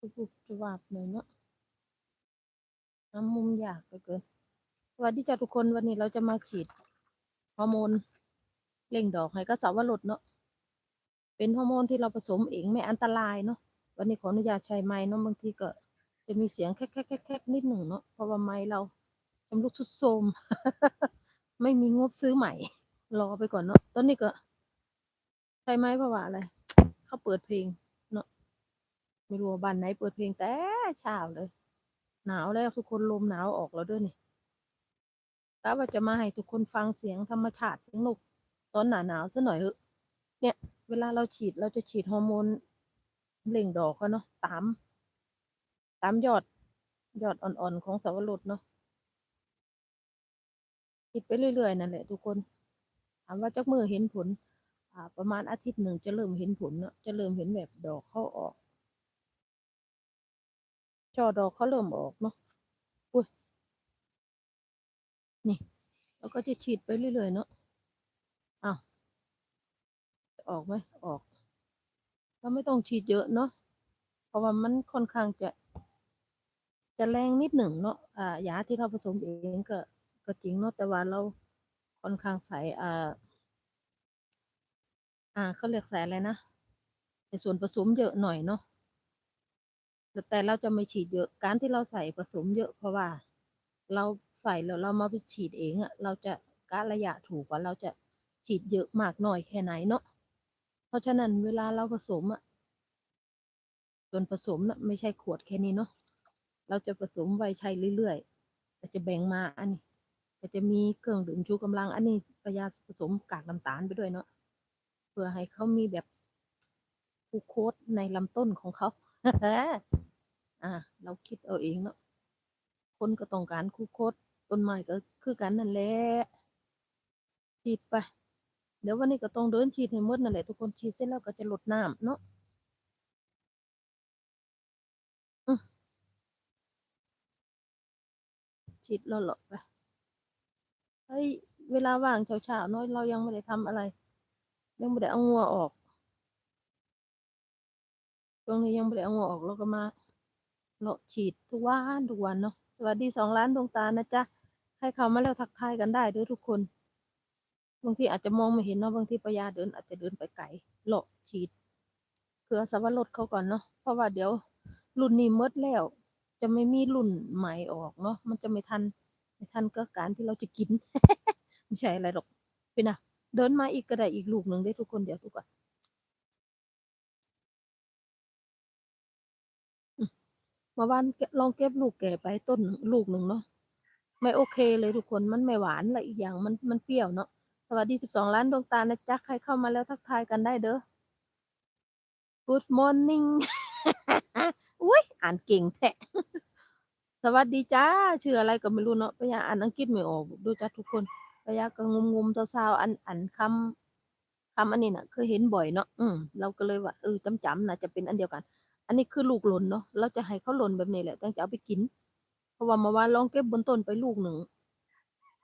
ทุกๆจะวาบเลยเนาะน้ำมุมอยากเหลือเกินสวัสดีจ้าทุกคนวันนี้เราจะมาฉีดฮอร์โมนเร่งดอกให้ก็สาวรสเนาะเป็นฮอร์โมนที่เราผสมเองไม่อันตรายเนาะวันนี้ขออนุญาตใช้ไม้เนาะบางทีก็ จะมีเสียงแคกแคกแคกนิดหนึ่งเนาะเพราะว่าไม้เราชำรุดทุดโทรมไม่มีงบซื้อใหม่ รอไปก่อนเนาะตอนนี้ก็ ใช่ไมเพราะว่าอะไรเขาเปิดเพลง ไม่รู้ว่าบ้านไหนเปิดเพลงแต่เช้าเลย หนาวแล้วทุกคนลมหนาวออกแล้วด้วยนี่กะว่าจะมาให้ทุกคนฟังเสียงธรรมชาติเสียงนกตอนหนาหนาวซะหน่อยเถอะเนี่ย เวลาเราฉีดเราจะฉีดฮอร์โมนเล่งดอกเขาเนาะตาม ตามยอด ยอดอ่อนๆของสาวรสเนาะฉีดไปเรื่อยๆนั่นแหละทุกคน ถามว่าจักมือเห็นผล อ่า ประมาณอาทิตย์หนึ่งจะเริ่มเห็นผลเนาะจะเริ่มเห็นแบบดอกเข้าออก อดอกเขาเริ่มออกเนาะอุ้ยนี่เราก็จะฉีดไปเรื่อยๆเนาะอ้าวออกไหมออกเราไม่ต้องฉีดเยอะเนาะเพราะว่ามันค่อนข้างจะ จะแรงนิดหนึ่งเนาะอ่ายาที่เราผสมเองก็ก็จริงเนาะแต่ว่าเราค่อนข้างใส่อ่าอ่าเขาเรียกใส่อะไรนะในส่วนผสมเยอะหน่อยเนาะ แต่เราจะไม่ฉีดเยอะ การที่เราใส่ผสมเยอะเพราะว่า เราใส่แล้วเรามาไปฉีดเองอะเราจะกะระยะถูกว่าเราจะฉีดเยอะมากน้อยแค่ไหนเนาะ เพราะฉะนั้นเวลาเราผสมอะส่วนผสมน่ะไม่ใช่ขวดแค่นี้เนาะ เราจะผสมไว้ใช้เรื่อยๆเราจะแบ่งมาอันนี้ก็จะมีเครื่องดื่มชูกำลัง อันนี้ปยัดผสมกากน้ำตาลไปด้วยเนาะ เพื่อให้เขามีแบบกลูโคสในลำต้นของเขา อ่า เราคิดเอาเองเนาะคนก็ต้องการกลูโคสต้นไม้ก็คือกันนั่นแหละฉีดไป เดี๋ยววันนี้ก็ต้องเดินฉีดให้หมดนั่นแหละทุกคนฉีดเสร็จแล้วก็จะลดน้ำเนาะฉีดแล้วหรอไปเฮ้ยเวลาว่างเช้าๆเนาะเรายังไม่ได้ทำอะไร ยังไม่ได้เอางัวออก ช่วงนี้ยังไม่ได้เอางัวออกเราก็มาเลาะฉีดทุกวันทุกวันเนาะสวัสดีสองล้านดวงตานะจ๊ะให้เขามาแล้วทักทายกันได้ด้วยทุกคนบางทีอาจจะมองไม่เห็นเนาะบางทีปยาเดินอาจจะเดินไปไกลเลาะฉีดเผื่อสวรสเขาก่อนเนาะเพราะว่าเดี๋ยวรุ่นนี้มดแล้ว จะไม่มีรุ่นใหม่ออกเนาะมันจะไม่ทันไม่ทันก็การที่เราจะกิน ไม่ใช่อะไรหรอกเป็นนะเดินมาอีกก็ได้อีกลูกหนึ่งได้ทุกคนเดี๋ยวทุกคน มื่อวานลองเก็บลูกแก่ไปต้นลูกหนึ่งเนาะไม่โอเคเลยทุกคนมันไม่หวานและอีกอย่างมันมันเปรี้ยวเนาะสวัสดีสิบสองล้านดวงตานะจ๊ะใครเข้ามาแล้วทักทายกันได้เด้อ Good morning อุ้ยอ่านเก่งแท้สวัสดีจ้าชื่ออะไรก็ไม่รู้เนาะปยาอ่านอังกฤษไม่ออกดูจ้าทุกคนปยาก็งมงมๆเศร้าๆอันอันคำคำอันนี้น่ะเคยเห็นบ่อยเนาะอืมเราก็เลยว่าเออจำจำน่ะจะเป็นอันเดียวกัน อันนี้คือลูกหล่นเนาะเราจะให้เขาหล่นแบบนี้แหละตั้งจะเอาไปกิน เพราะว่าเมื่อวานลองเก็บบนต้นไปลูกหนึ่ง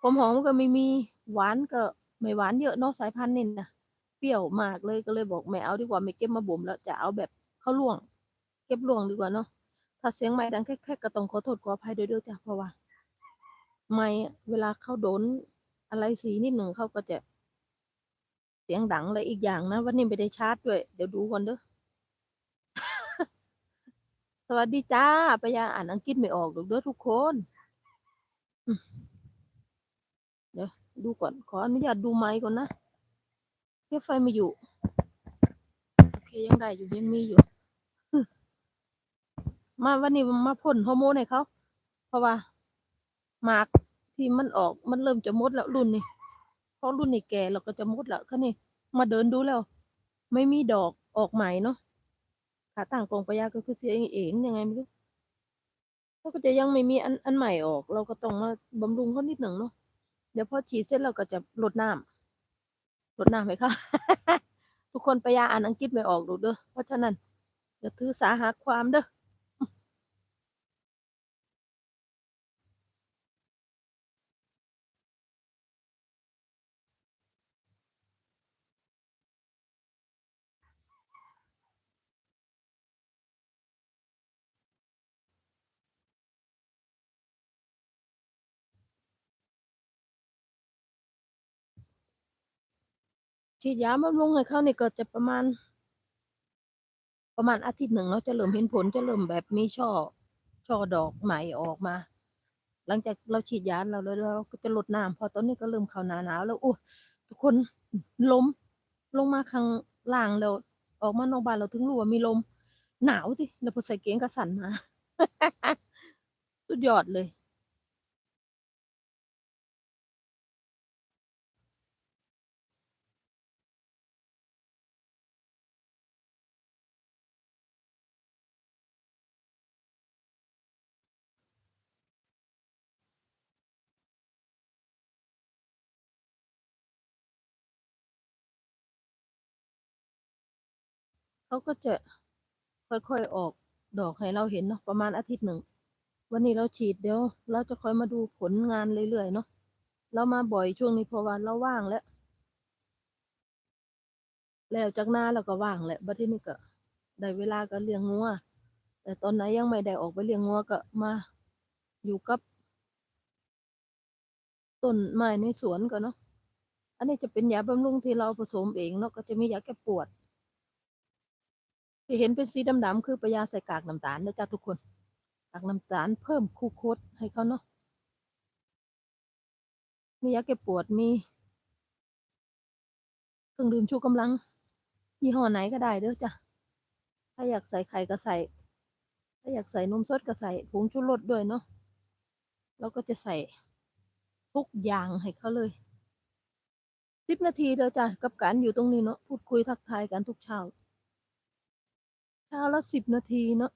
ความหอมก็ไม่มีหวานก็ไม่หวานเยอะเนาะสายพันธุ์นี่นะเปรี้ยวมากเลยก็เลยบอกไม่เอาดีกว่าไม่เก็บมาบ่มแล้วจะเอาแบบข้าวล่วง เก็บล่วงดีกว่าเนาะถ้าเสียงไม้ดังแค่ๆก็ต้องขอโทษขออภัยด้วยเด้อจ้ะเพราะว่าไม้เวลาเขาโดนอะไรสีนิดหนึ่งเขาก็จะเสียงดังและอีกอย่างนะวันนี้ไม่ได้ชาร์จด้วย เดี๋ยวดูก่อนเด้อ สวัสดีจ้าปยาอ่านอังกฤษไม่ออกหรอกเด้อทุกคน เดี๋ยวดูก่อน ขออนุญาตดูไม้ก่อนนะเก็บไฟม่อยู่ โอเคยังได้อยู่ยังมีอยู่ มาวันนี้มาพ่นฮอร์โมนให้เขา เพราะว่าหมากที่มันออกมันเริ่มจะมดแล้วรุ่นนี้เพราะรุ่นนี้แก่เราก็จะมดแล้วคันนี้มาเดินดูแล้ว ไม่มีดอกออกใหม่เนาะ ขาต่างกองปะยาก็คือเสียเองยังไงไม่รู้เขาก็จะยังไม่มีอันอันใหม่ออก เราก็ต้องมาบำรุงเขานิดหนึ่งเนาะเดี๋ยวพอฉีดเสร็จเราก็จะลดน้ำลดน้ำไหมคะทุกคนปะยาอ่านอังกฤษไม่ออกดูเด้อเพราะฉะนั้นอย่าถือสาหาความเด้อ ฉีดยาบำรุงให้เขานี่ก็จะประมาณ ประมาณอาทิตย์หนึ่งเนาะจะเริ่มเห็นผลจะเริ่มแบบมีช่อ ช่อดอกใหม่ออกมา หลังจากเราฉีดยาเราแล้วเราก็จะลดน้ำพอตอนนี้ก็เริ่มเข้าหนาหนาวแล้วโอ้ทุกคนล้มลงมาข้างล่างแล้วออกมานอกบ้านเราถึงรู้ว่ามีลมหนาวสิแล้วพอใส่เกงกระสันมา สุดยอดเลย เขาก็จะค่อยๆออกดอกให้เราเห็นเนาะประมาณอาทิตย์หนึ่ง วันนี้เราฉีดเดี๋ยว เราจะคอยมาดูผลงานเรื่อยๆเนาะเรามาบ่อยช่วงนี้เพราะว่าเราว่างแล้ว แล้วจากหน้าเราก็ว่างแหละบัดทีนี้ก็ได้เวลาก็เลี้ยงงัวแต่ตอนไหนยังไม่ได้ออกไปเลี้ยงงัวก็มาอยู่กับต้นไม้ในสวนก็เนาะอันนี้จะเป็นยาบำรุงที่เราผสมเองเนาะก็จะมียาแก้ปวด ที่เห็นเป็นสีดำๆคือปยาใส่กากน้ำตาลนะจ๊ะทุกคนกากน้ำตาลเพิ่มคูโคดให้เขาเนาะมียาแก้ปวดมีเครื่องดื่มชูกำลังยี่ห้อไหนก็ได้เด้อจ้ะถ้าอยากใส่ไข่ก็ใส่ ถ้าอยากใส่นมสดก็ใส่ผงชูรสด้วยเนาะเราก็จะใส่ทุกอย่างให้เขาเลยสิบนาทีเด้อจ้ะกับการอยู่ตรงนี้เนาะพูดคุยทักทายกันทุกเช้า เช้าละสิบนาทีเนาะ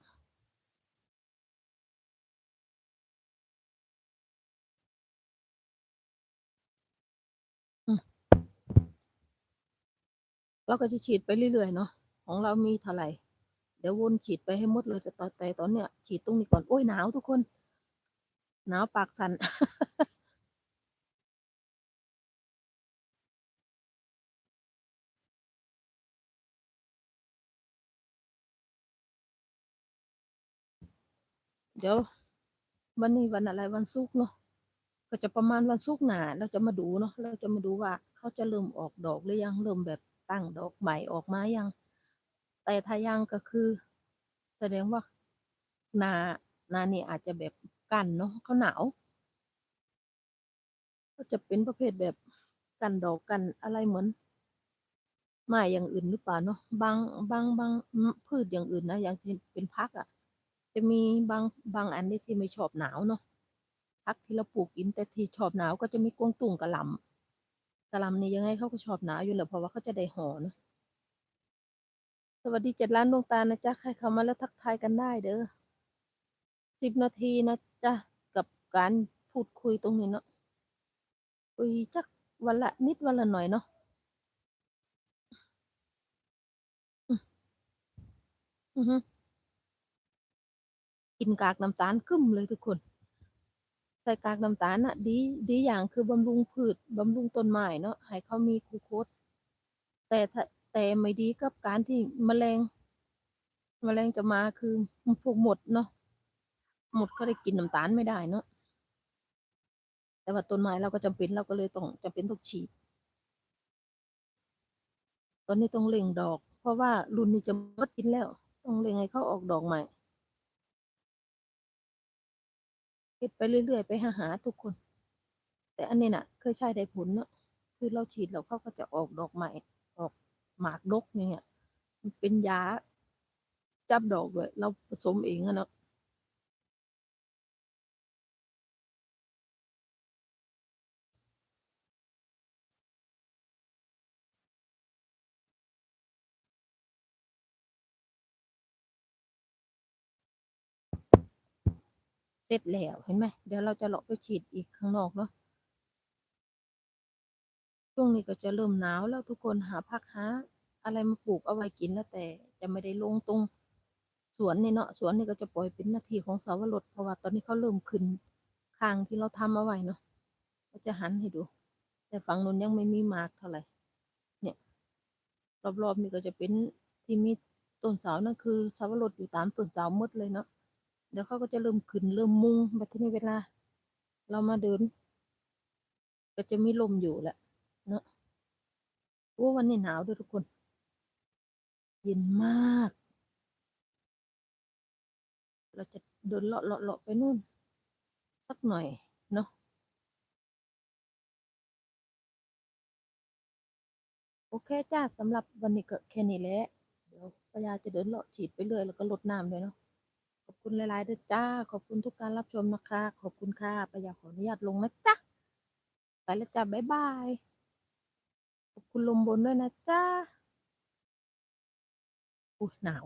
เราก็จะฉีดไปเรื่อยๆเนาะของเรามีเท่าไหร่ เดี๋ยววนฉีดไปให้หมดเลยแต่ตอนแต่ตอนเนี้ยฉีดตรงนี้ก่อน โอ้ยหนาวทุกคน หนาวปากสั่น เดี๋ยววันนี้วันอะไรวันศุกร์เนาะก็จะประมาณวันศุกร์หน้าเราจะมาดูเนาะเราจะมาดูว่าเขาจะเริ่มออกดอกหรือยังเริ่มแบบตั้งดอกใหม่ออกมายัง แต่ถ้ายังก็คือ แสดงว่าหนาหนานี่อาจจะแบบกันเนาะเขาหนาวก็จะเป็นประเภทแบบกันดอกกันอะไรเหมือนไม้อย่างอื่นหรือเปล่าเนาะบางบางบางพืชอย่างอื่นนะอย่างเป็นพักอะ่ะ จะมีบางบางอันที่ไม่ชอบหนาวเนาะพักที่เราปลูกกินแต่ที่ชอบหนาวก็จะมีกวงตุ้งกระลำกระลำนี่ยังไงเขาก็ชอบหนาวอยู่แล้วเพราะว่าเขาจะได้หอนะสวัสดีเจ็ดล้านดวงตานะจ๊ะใครเข้ามาแล้วทักทายกันได้เด้อสิบนาทีนะจ๊ะกับการพูดคุยตรงนี้เนาะคุยจักวันละนิดวันละหน่อยเนาะอือฮึ กินกากน้ำตาลกึ้มเลยทุกคน ใส่กากน้ำตาลน่ะ ดีดีอย่างคือบำรุงพืชบำรุงต้นไม้เนาะให้เขามีกลูโคสแต่แต่ไม่ดีกับการที่แมลงแมลงจะมาคือพวกหมดเนาะหมดก็ได้กินน้ำตาลไม่ได้เนาะแต่ว่าต้นไม้เราก็จำเป็นเราก็เลยต้องจำเป็นต้องฉีดตอนนี้ต้องเล็งดอก เพราะว่ารุ่นนี้จะหมดกินแล้ว ต้องเล็งให้เขาออกดอกใหม่ คิดไปเรื่อยๆ ไปหาหาทุกคน แต่อันนี้น่ะ เคยใช้ได้ผลเนาะคือเราฉีดแล้วเขาก็จะออกดอกใหม่ ออกหมากดกเนี่ยมันเป็นยาจับดอกเลยเราผสมเองอะเนาะ ร็จแล้วเห็นไหมเดี๋ยวเราจะเลาะไปฉีดอีกข้างนอกเนาะช่วงนี้ก็จะเริ่มหนาวแล้วทุกคนหาผักหาอะไรมาปลูกเอาไว้กินแล้วแต่จะไม่ได้ลงตรงสวนนี่เนาะสวนนี่ก็จะปล่อยเป็นหน้าที่ของสาวรสเพราะว่าตอนนี้เขาเริ่มขึ้นข้างที่เราทำเอาไว้เนาะก็จะหันให้ดู แต่ฝั่งนู้นยังไม่มีหมากเท่าไหร่เนี่ยรอบๆนี่ก็จะเป็นที่มีต้นเสานั่นคือสาวรสอยู่ตามต้นเสาหมดเลยเนาะ เดี๋ยวเขาก็จะเริ่มขึ้นเริ่มมุงแบบที่นี่เวลา เรามาเดิน ก็จะมีลมอยู่แหละเนาะโอ้วันนี้หนาวด้วยทุกคน เย็นมาก เราจะเดินเลาะเลาะเลาะไปนู่น สักหน่อยเนาะโอเคจ้าสำหรับวันนี้ก็แค่นี้แหละ เดี๋ยวปยาจะเดินเลาะฉีดไปเรื่อยแล้วก็ลดน้ำด้วยเนาะ คุณหลายๆด้วยจ้า ขอบคุณทุกการรับชมนะคะ ขอบคุณค่ะปายาขออนุญาตลงนะจ๊ะ ไปแล้วจ้าบ๊ายบาย ขอบคุณลมบนด้วยนะจ้าอุ้ยหนาว